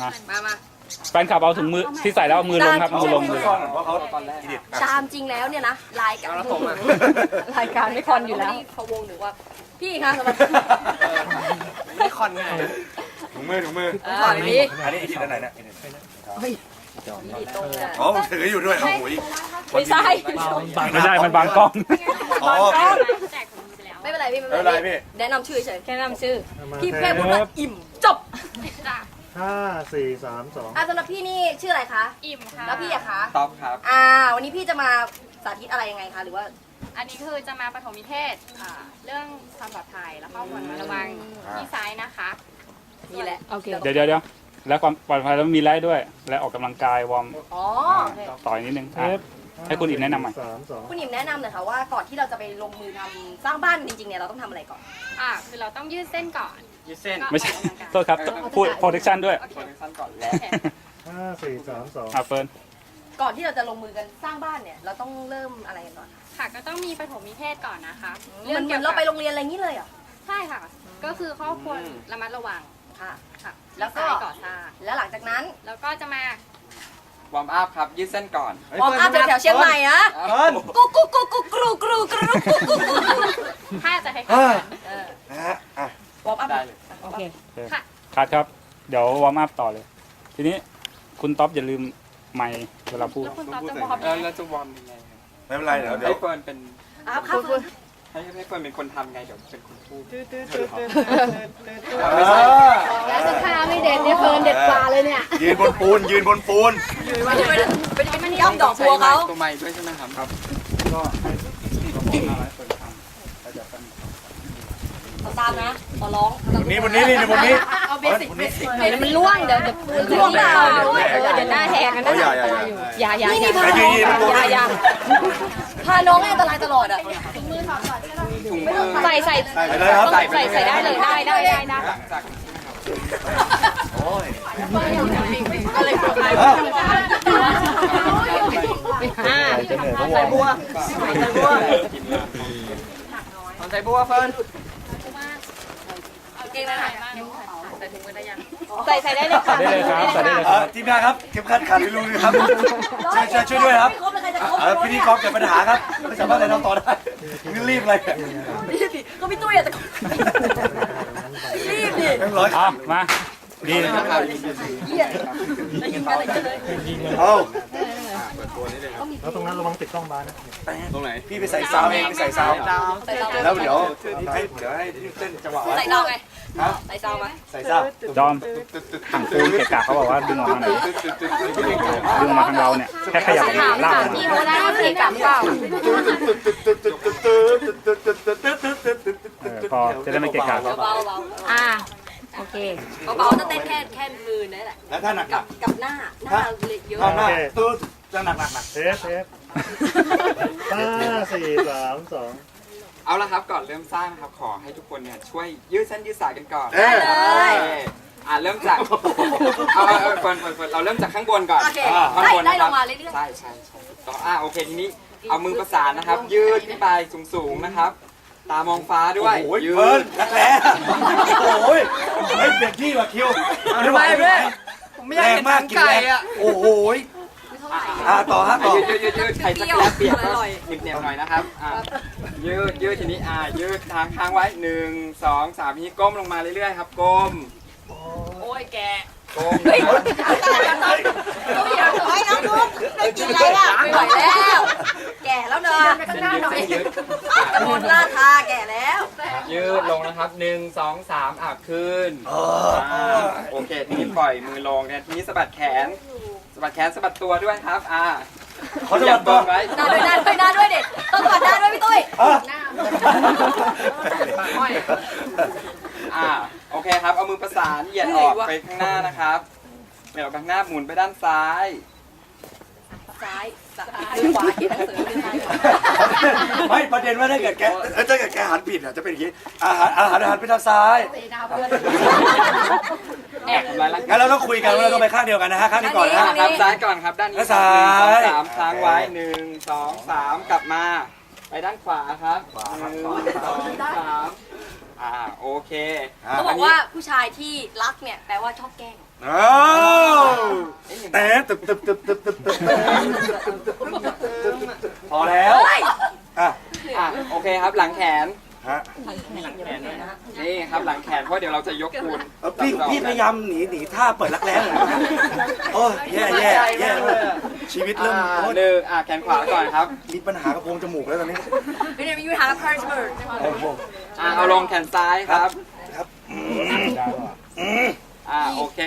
มามาแฟนคลับเอาถุงมือที่ใส่แล้วเอามือลงครับเอามือลงก่อนเพราะเขาตอนแรกตามจริงแล้วเนี่ยนะรายการรายการไม่คอนอยู่แล้วไม่ได้พะวงหรือว่า พี่คะสำหรับไม่คอนไงถุงมือถุงมืออ่าพี่อันนี้อีกอันไหนเนี่ยดีตรงเนี่ยอ๋อผมถืออยู่ด้วยโอ้โหไม่ใช่ไม่ได้มันบางกล้องอ๋อไม่เป็นไรพี่ไม่ไม่เป็เป็นนไรไรพี่แนะนำชื่อเฉยแค่นำชื่อพี่เพ่พูดว่าอิ่มจบ ห้าสี่สามสองอะสำหรับพี่นี่ชื่ออะไรคะอิ่มค่ะ แล้วพี่อะคะต๊อปครับ อ่า วันนี้พี่จะมาสาธิตอะไรยังไงคะหรือว่า อันนี้คือจะมาปฐมนิเทศอ่าเรื่องความปลอดภัยแล้วก็ควรระวังที่ซ้ายนะคะนี่แหละโอเค เดี๋ยวเดี๋ยวเดี๋ยวแล้วความปลอดภัยแล้วมีไล่ด้วย และออกกำลังกายวอร์มอ๋อโอเค ต่อยนิดนึงอะ ให้คุณอิ่มแนะนำหน่อย สามสองคุณอิ่มแนะนำหน่อยค่ะว่าก่อนที่เราจะไปลงมือทำสร้างบ้านจริงๆเนี่ยเราต้องทำอะไรก่อน อ่าคือเราต้องยืดเส้นก่อน ยืดเส้นก็ไม่ใช่ออกกำลังกายโทษครับพูด protection ด้วยโอเคคนสั้นก่อนแล้วห้าสี่สามสองอะเฟิร์นก่อนที่เราจะลงมือกันสร้างบ้านเนี่ยเราต้องเริ่มอะไรกันก่อนค่ะก็ต้องมีปฐมนิเทศก่อนนะคะเหมือนเหมือนเราไปโรงเรียนอะไรอย่างนี้เลยเหรอ ใช่ค่ะ ก็คือข้อควรระมัดระวังค่ะ ค่ะแล้ที่วก็ซ้ายก่อสร้างแล้วหลังจากนั้น แล้วก็จะมา วอร์มอัพครับ ยืดเส้นก่อน วอร์มอัพแถวๆเชียงใหม่นะเอิ้นกุ๊กกุ๊กกุ๊กกุ๊กกรูกรูกรูกุ๊กกุ๊กกุ๊กกุ๊กถ้าจะให้เฮ้ยเออนะฮะอะวอร์มอัพได้เลย โอเคค่ะคัดครับ เดี๋ยววอร์มอัพต่อเลย ทีนี้คุณท็อปอย่าลืมไมค์เวลาพูด แล้วคุณต๊อบจะบอกเออแล้วจะวอร์มยังไงไม่เป็นไรเดี๋ยวเดี๋ยวให้เฟิร์นเป็นครับครับให้ให้เฟิร์นเป็นคนทำไง เดี๋ยวเป็นคนพูดแล้วจะท่าไม่เด็ดเนี่ยเฟิร์น เด็ดกว่าเลยเนี่ย ยืนบนปูนยืนบนปูนไม่ใช่เป็นเป็นเป็นย่ำดอกบัวเขาตัวใหม่ด้วยใช่ไหมครับครับก็ให้ที่เขาบอกมาไว้เฟิร์นทำแล้วเดี๋ยวกันขอตามนะขอร้องบนนี้บนนี้นี่บนนี้เอาเบสิกเบสิกเดี๋ยวมันล่วงเดี๋ยวเดี๋ยวปูนล่วงเปล่าด้วยเออเดี๋ยวหน้าแหกกันนะอย่าอย่าอย่าอย่าอย่าอย่าอย่าอย่าอย่าอย่าอย่าพาน้องให้อันตรายตลอดอะถุงมือใส่ใส่ใส่ไปเลยครับใส่ใส่ใส่ได้เลยได้ได้ได้ได้จากอ่าใส่บัวใส่บัวใส่บัวเฟิร์นเก่งเลยค่ะแต่ถึงมือได้ยัง ใส่ใส่ได้เลยค่ะได้เลยครับใส่ได้เลยครับทีมงานครับเข็มขัดขาดไม่รู้นะครับช่วยช่วยช่วยด้วยครับไม่ครบเลยใครจะครบเออพี่นี่กอล์ฟเกิดปัญหาครับไม่สามารถใส่น้องต่อได้นี่รีบเลยก็พี่ตุ้ยอะแต่รีบดิเรียบร้อยอะมา ดีเหี้ยได้ยินกันเลยเลยเอาแล้วตรงนั้นระวังติดกล้องบานนะตรงไหน พี่ไปใส่ซาวเองไปใส่ซาวใส่ซาวแล้วเดี๋ยวให้เดี๋ยวให้เต้นจังหวะไว้ใส่ซาวไงใส่ซาวมาใส่ซาวจอมถังปูนเกะกะเขาบอกว่าดึงออกมาหน่อยดึงออกมาทางเราเนี่ยแค่ขยับถามลากถามมาพี่เขาได้ว่าเสียกับเปล่าเออพอจะได้ไม่เกะกะเบาเบาอ่า โอเค เบาเบาจะเต้นแค่แค่มือนั่นแหละ แล้วถ้าหนักกับกับหน้าหน้าเล็กเยอะ ถ้าหนักตู้จะหนักหนักหนักเซฟเซฟห้าสี่สามสองเอาละครับก่อนเริ่มสร้างนะครับขอให้ทุกคนเนี่ยช่วยยืดเส้นยืดสายกันก่อนเอ้ยเลย อ่าเริ่มจากเอาเอาเอาเฟิร์นเฟิร์นเฟิร์นเราเริ่มจากข้างบนก่อนโอเคข้างได้บนได้นะคลรังมาเรื่อยใช่ใช่ใช่ถูกต้องอ่าโอเคทีนี้เอามือประสานนะครับ ยืดขึ้นไปสูงๆนะครับ ตามองฟ้าด้วยโอ้ยยืเฟิร์นดรักแร้โอ้ยเฮ้ยเปลี่ยนที่ว่ะคิวไม่ไหวแม่แรงมากกินแรงโอ้โหอ่าต่อฮะต่อ ยืดยืดยืดยืดใครจะแกลเปียกก็เหน็บๆหน่อยนะครับอ่ายืดยืดทีนี้อ่ายืดทางค้างไว้หนึ่งสองสามทีนี้ก้มลงมาเรื่อยๆครับก้มๆโอ้ย แกก้มเฮ้ยตุ้ยอยากให้น้องดูได้กินอะไรอะไม่ไหวแล้ว แก่แล้วเนอะเป็นยืดเส้นยืดกระโดดล่าทาแก่แล้ว ยืดลงนะครับหนึ่งสองสามอะขึ้นโอเคทีนี้ปล่อยมือลงเนี่ยทีนี้สะบัดแขนสะบัดแขนสะบัดตัวด้วยครับ อ่าเขาจะบัดตัวไว้หน้าด้วยหน้าด้วยหน้าด้วยเด็กต้องกอดหน้าด้วยพี่ตุ้ยหน้า อ่าโอเคครับ เอามือประสานเหยียดออกไปข้างหน้านะครับเหยียดออกไปข้างหน้าหมุนไปด้านซ้าย ซ้ายซ้ายขวาเขียนหนังสือซ้ายขวาไม่ประเด็นว่าถ้าเกิดแกเอ้ยถ้าเกิดแกหันผิดอะจะเป็นอย่างนี้อาหารอาหารหันไปทางซ้ายแอบทำลายร่างกายงั้นเราต้องคุยกันว่าเราต้องไปข้างเดียวกันนะฮะข้างนี้ก่อนนะฮะ ครับซ้ายก่อนครับ ด้านนี้แล้วซ้าย หนึ่งสองสามค้างไว้หนึ่งสองสามกลับมา ไปด้านขวาครับหนึ่งสองสาม อ่าโอเคเขาบอกว่าผู้ชายที่รักเนี่ยแปลว่าชอบแกล้งอ่าแต่ตึบตึบตึบตึบตึบตึบพอแล้วอะอะโอเคครับหลังแขนฮะนี่ครับหลังแขนเพราะเดี๋ยวเราจะยกคูณเออพี่พี่พยายามหนีหนีท่าเปิดรักแร้หน่อยนะโอ้ยแย่แย่แย่เลยชีวิตเริ่มอ่าโอ้ยหนึ่งอะแขนขวาก่อนครับ มีปัญหากระโปรงจมูกแล้วตอนนี้ไม่ได้มีปัญหากับพาร์ทเบิร์ดโอ้โห อะเอาลงแขนซ้ายครับ ครับ อ่าโอเค